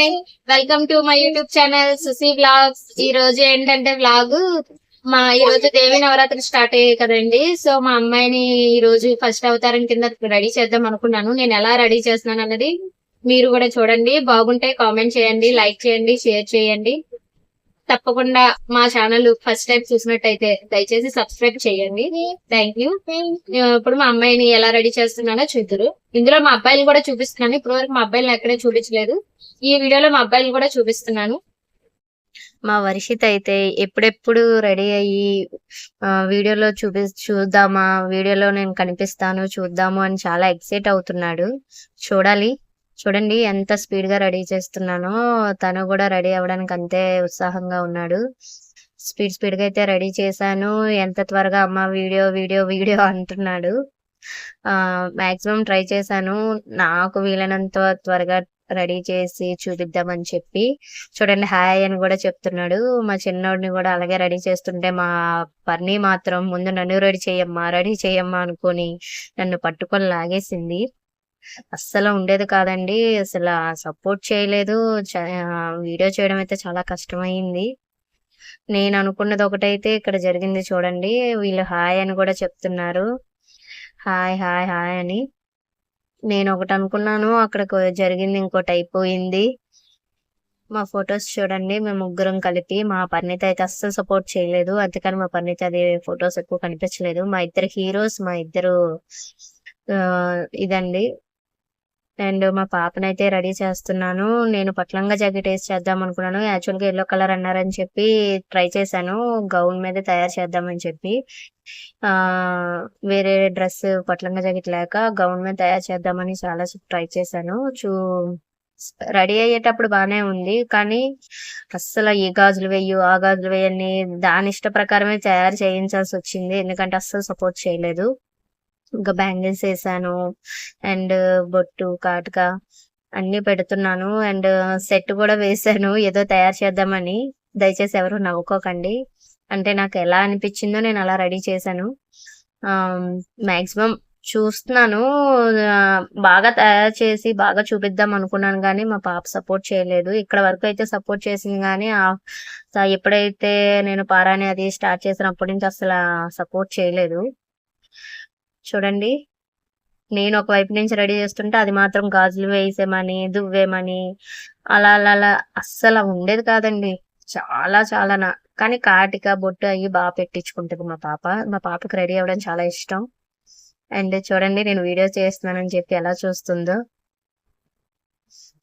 Hi welcome to my YouTube channel Susi vlogs ఈ రోజు ఏంటంటే వ్లాగ్ మా ఈ రోజు దేవి నవరాత్రి స్టార్ట్ అయ్యాయి కదండి. సో మా అమ్మాయిని ఈ రోజు ఫస్ట్ అవతారం కింద రెడీ చేద్దాం అనుకున్నాను. నేను ఎలా రెడీ చేస్తున్నాను అన్నది మీరు కూడా చూడండి. బాగుంటే కామెంట్ చేయండి లైక్ చేయండి షేర్ చేయండి. తప్పకుండా మా ఛానల్ ఫస్ట్ టైం చూసినట్టయితే దయచేసి సబ్స్క్రైబ్ చేయండి. థ్యాంక్ యూ ఇప్పుడు మా అమ్మాయిని ఎలా రెడీ చేస్తున్నానో చూద్దరు. ఇందులో మా అబ్బాయిలు కూడా చూపిస్తున్నాను. ఇప్పుడు వరకు మా అబ్బాయిలు ఎక్కడే చూపించలేదు. ఈ వీడియోలో మా అబ్బాయిలు కూడా చూపిస్తున్నాను. మా వర్షిత్ అయితే ఎప్పుడెప్పుడు రెడీ అయ్యి వీడియోలో చూపి చూద్దామా వీడియోలో నేను కనిపిస్తాను చూద్దాము అని చాలా ఎక్సైట్ అవుతున్నాడు. చూడాలి. చూడండి ఎంత స్పీడ్గా రెడీ చేస్తున్నానో. తను కూడా రెడీ అవ్వడానికి అంతే ఉత్సాహంగా ఉన్నాడు. స్పీడ్ స్పీడ్గా అయితే రెడీ చేశాను. ఎంత త్వరగా అమ్మ వీడియో వీడియో వీడియో అంటున్నాడు. ఆ మాక్సిమం ట్రై చేశాను. నాకు వీలైనంత త్వరగా రెడీ చేసి చూపిద్దామని చెప్పి చూడండి హాయ్ అని కూడా చెప్తున్నాడు. మా చిన్నోడిని కూడా అలాగే రెడీ చేస్తుంటే మా పర్ని మాత్రం ముందు నన్ను రెడీ చేయమ్మా రెడీ చేయమ్మా అనుకొని నన్ను పట్టుకొని లాగేసింది. అస్సలు ఉండేది కాదండి అసలు సపోర్ట్ చేయలేదు. చ- వీడియో చేయడం అయితే చాలా కష్టమైంది. నేను అనుకున్నది ఒకటైతే ఇక్కడ జరిగింది చూడండి వీళ్ళు హాయ్ అని కూడా చెప్తున్నారు. హాయ్ హాయ్ హాయ్ అని. నేను ఒకటి అనుకున్నాను అక్కడ జరిగింది ఇంకోటి అయిపోయింది. మా ఫొటోస్ చూడండి. మేము ముగ్గురం కలిపి మా పరిణిత అయితే అస్సలు సపోర్ట్ చేయలేదు. అందుకని మా పరిణిత అది ఫొటోస్ ఎక్కువ కనిపించలేదు. మా ఇద్దరు హీరోస్ మా ఇద్దరు ఆ, ఇదండి. అండ్ మా పాపనైతే రెడీ చేస్తున్నాను. నేను పట్లంగా జాకెట్ వేసి చేద్దాం అనుకున్నాను. యాక్చువల్గా ఎల్లో కలర్ అన్నారని చెప్పి ట్రై చేశాను. గౌన్ మీద తయారు చేద్దామని చెప్పి. ఆ వేరే డ్రెస్ పట్లంగా జాకెట్ లేక గౌన్ మీద తయారు చేద్దామని చాలా ట్రై చేశాను. చూ రెడీ అయ్యేటప్పుడు బాగానే ఉంది. కానీ అస్సలు ఈ గాజులు వేయు ఆ గాజులు వేయని దాని ఇష్ట ప్రకారమే తయారు చేయించాల్సి వచ్చింది. ఎందుకంటే అస్సలు సపోర్ట్ చేయలేదు. ఇంకా బ్యాంగిల్స్ వేసాను అండ్ బొట్టు కాటుక అన్ని పెడుతున్నాను. అండ్ సెట్ కూడా వేసాను. ఏదో తయారు చేద్దామని. దయచేసి ఎవరు నవ్వుకోకండి. అంటే నాకు ఎలా అనిపించిందో నేను అలా రెడీ చేశాను. మాక్సిమం చూస్తున్నాను. బాగా తయారు చేసి బాగా చూపిద్దాం అనుకున్నాను కానీ మా పాప సపోర్ట్ చేయలేదు. ఇక్కడ వరకు అయితే సపోర్ట్ చేసింది కానీ ఎప్పుడైతే నేను పారాని అది స్టార్ట్ చేసినప్పటి నుంచి అసలు సపోర్ట్ చేయలేదు. చూడండి. నేను ఒక వైపు నుంచి రెడీ చేస్తుంటే అది మాత్రం గాజులు వేసేమని దువ్వేమని అలా అలా అలా అస్సలు ఉండేది కాదండి. చాలా చాలా నా కానీ కాటిక బొట్టు అయ్యి బాగా పెట్టించుకుంటుంది మా పాప. మా పాపకి రెడీ అవ్వడం చాలా ఇష్టం. అండ్ చూడండి నేను వీడియో చేస్తున్నానని చెప్పి ఎలా చూస్తుందో.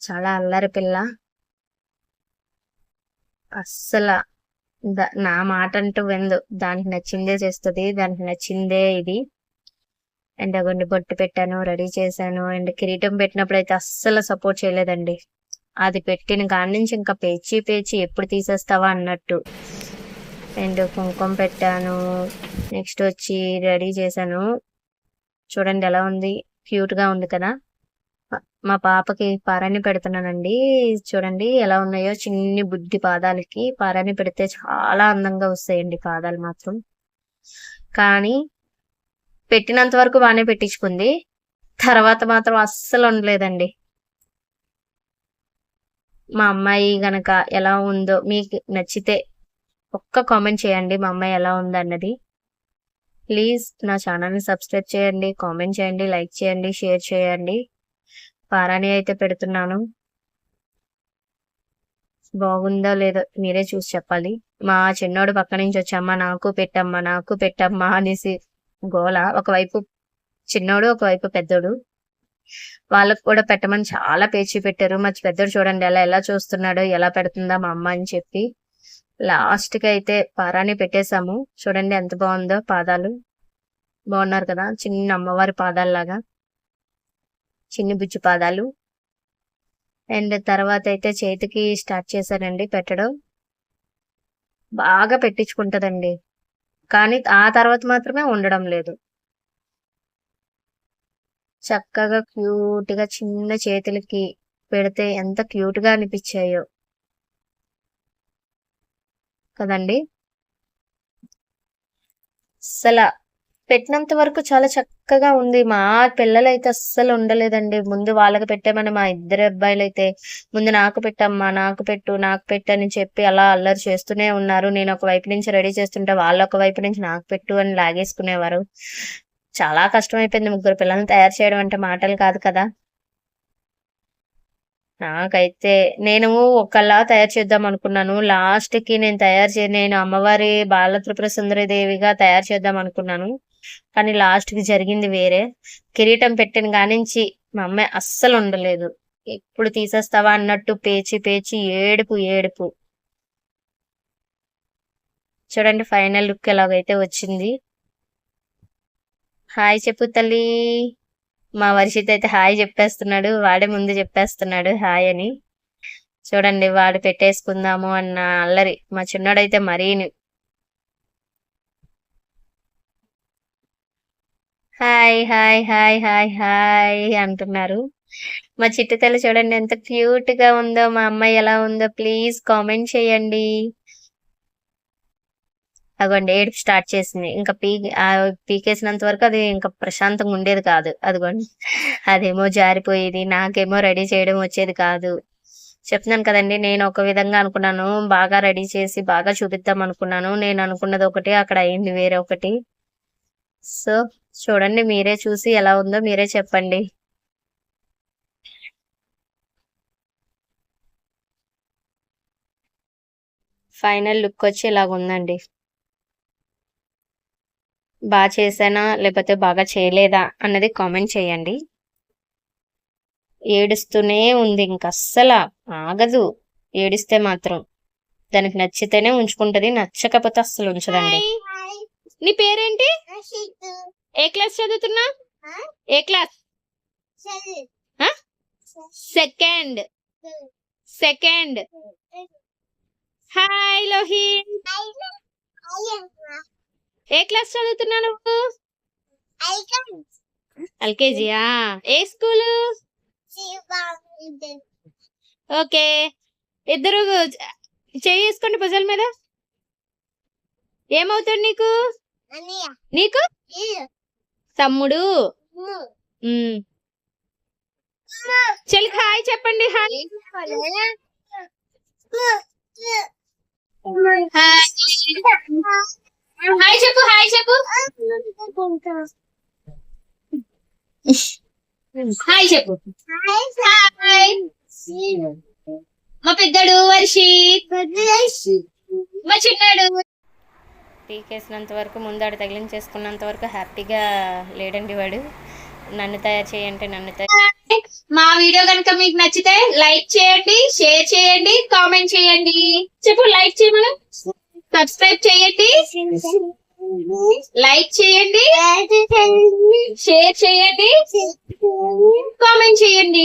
చాలా అల్లరి పిల్ల. అస్సలు నా మాట అంటూ విందు దానికి నచ్చిందే చేస్తుంది దానికి నచ్చిందే ఇది. అండ్ అగొండి బొట్టు పెట్టాను రెడీ చేశాను. అండ్ కిరీటం పెట్టినప్పుడు అయితే అస్సలు సపోర్ట్ చేయలేదండి. అది పెట్టిన కాడి నుంచి ఇంకా పేచి పేచి ఎప్పుడు తీసేస్తావా అన్నట్టు. అండ్ కుంకుమ పెట్టాను. నెక్స్ట్ వచ్చి రెడీ చేశాను. చూడండి ఎలా ఉంది. క్యూట్గా ఉంది కదా. మా- మా పాపకి పారాన్ని పెడుతున్నానండి. చూడండి ఎలా ఉన్నాయో చిన్ని బుద్ధి పాదాలకి. పారాన్ని పెడితే చాలా అందంగా వస్తాయండి పాదాలు మాత్రం. కానీ పెట్టినంత వరకు బాగానే పెట్టించుకుంది. తర్వాత మాత్రం అస్సలు ఉండలేదండి మా అమ్మాయి గనక ఎలా ఉందో మీకు నచ్చితే ఒక్క కామెంట్ చేయండి మా అమ్మాయి ఎలా ఉందన్నది. ప్లీజ్ నా ఛానల్ని సబ్స్క్రైబ్ చేయండి కామెంట్ చేయండి లైక్ చేయండి షేర్ చేయండి. పారాని అయితే పెడుతున్నాను. బాగుందో లేదో మీరే చూసి చెప్పాలి. మా చిన్నోడు పక్క నుంచి వచ్చామ్మా నాకు పెట్టమ్మా నాకు పెట్టమ్మా అనేసి గోల. ఒకవైపు చిన్నోడు ఒకవైపు పెద్దోడు. వాళ్ళకు కూడా పెట్టమని చాలా పేచి పెట్టారు మా పెద్దోడు చూడండి ఎలా ఎలా చూస్తున్నాడో ఎలా పెడుతుందా మా అమ్మ అని చెప్పి. లాస్ట్కి అయితే పారాని పెట్టేశాము. చూడండి ఎంత బాగుందో పాదాలు. బాగున్నారు కదా చిన్న అమ్మవారి పాదాలలాగా. చిన్ని బుజ్జి పాదాలు. అండ్ తర్వాత అయితే చేతికి స్టార్ట్ చేశానండి పెట్టడం. బాగా పెట్టించుకుంటదండి. కానీ ఆ తర్వాత మాత్రమే ఉండడం లేదు. చక్కగా క్యూట్గా చిన్న చేతులకి పెడితే ఎంత క్యూట్గా అనిపించాయో. కదండి? అసలు పెట్టినంత వరకు చాలా చక్కగా ఉంది. మా పిల్లలు అయితే అస్సలు ఉండలేదండి. ముందు వాళ్ళకి పెట్టామని మా ఇద్దరు అబ్బాయిలు అయితే ముందు నాకు పెట్టమ్మా నాకు పెట్టు నాకు పెట్టు అని చెప్పి అలా అల్లరి చేస్తూనే ఉన్నారు. నేను ఒక వైపు నుంచి రెడీ చేస్తుంటే వాళ్ళ ఒక వైపు నుంచి నాకు పెట్టు అని లాగేసుకునేవారు. చాలా కష్టం అయిపోయింది ముగ్గురు పిల్లల్ని తయారు చేయడం అంటే మాటలు కాదు కదా. నాకైతే నేను ఒకలా తయారు చేద్దాం అనుకున్నాను. లాస్ట్కి నేను తయారు చే నేను అమ్మవారి బాల త్రిపుర సుందరి దేవిగా తయారు చేద్దాం అనుకున్నాను. కానీ లాస్ట్కి జరిగింది వేరే. కిరీటం పెట్టిన కానించి మా అమ్మాయి అస్సలు ఉండలేదు. ఎప్పుడు తీసేస్తావా? అన్నట్టు పేచి పేచి ఏడుపు ఏడుపు. చూడండి ఫైనల్ లుక్ ఎలాగైతే వచ్చింది. హాయ్ చెప్పు తల్లి. మా వర్షిత్ అయితే హాయ్ చెప్పేస్తున్నాడు. వాడే ముందు చెప్పేస్తున్నాడు హాయ్ అని. చూడండి వాడు పెట్టేసుకుందాము అన్న అల్లరి మా చిన్నోడైతే మరీని. Hi hi hi hi hi అంటున్నారు. మా చిట్టు చూడండి ఎంత క్యూట్గా ఉందో మా అమ్మాయి ఎలా ఉందో. ప్లీజ్ కామెంట్ చేయండి. అదిగోండి ఏడుపు స్టార్ట్ చేసింది. ఇంకా పీ పీకేసినంత వరకు అది ఇంకా ప్రశాంతంగా ఉండేది కాదు. అదిగోండి అదేమో జారిపోయేది నాకేమో రెడీ చేయడం వచ్చేది కాదు. చెప్తున్నాను కదండి నేను ఒక విధంగా అనుకున్నాను బాగా రెడీ చేసి బాగా చూపిద్దాం అనుకున్నాను. నేను అనుకున్నది ఒకటి అక్కడ అయింది వేరే ఒకటి. సో చూడండి మీరే చూసి ఎలా ఉందో మీరే చెప్పండి. ఫైనల్ లుక్ వచ్చి ఇలాగ ఉందండి. బాగా చేశానా లేకపోతే బాగా చేయలేదా అన్నది కామెంట్ చేయండి. ఏడుస్తూనే ఉంది ఇంకా అస్సలు ఆగదు. ఏడిస్తే మాత్రం. దానికి నచ్చితేనే ఉంచుకుంటుంది నచ్చకపోతే అస్సలు ఉంచదండి. నీ పేరేంటి? ఏ క్లాస్ చదువుతున్నా? ఏ class? Second. Second. Hi Lohin ఏ క్లాస్ చదువుతున్నా నువ్వు? ఎల్కేజీయా ఏ స్కూలు? ఓకే. ఇద్దరు చేయి వేసుకోండి మీద. ఏమవుతాడు నీకు? నీకు? తమ్ముడు. ఉమ్. చెల్లికి హాయ్ చెప్పండి హాయ్. హాయ్. చెప్పు హాయ్ చెప్పు. హాయ్ చెప్పు. హాయ్. మా పెద్దడు వర్షిత్ మా చిన్నాడు పీకేసినంత వరకు ముందాడు తగిలించేసుకున్నంత వరకు హ్యాపీగా లేడండి వాడు. నన్ను తయారు చేయంటే నన్ను తయారు మా వీడియో కనుక మీకు నచ్చితే లైక్ చేయండి షేర్ చేయండి కామెంట్ చేయండి. చెప్పు లైక్ చేయమను సబ్స్క్రైబ్ చేయండి. లైక్ చేయండి. షేర్ చేయండి. కామెంట్ చేయండి.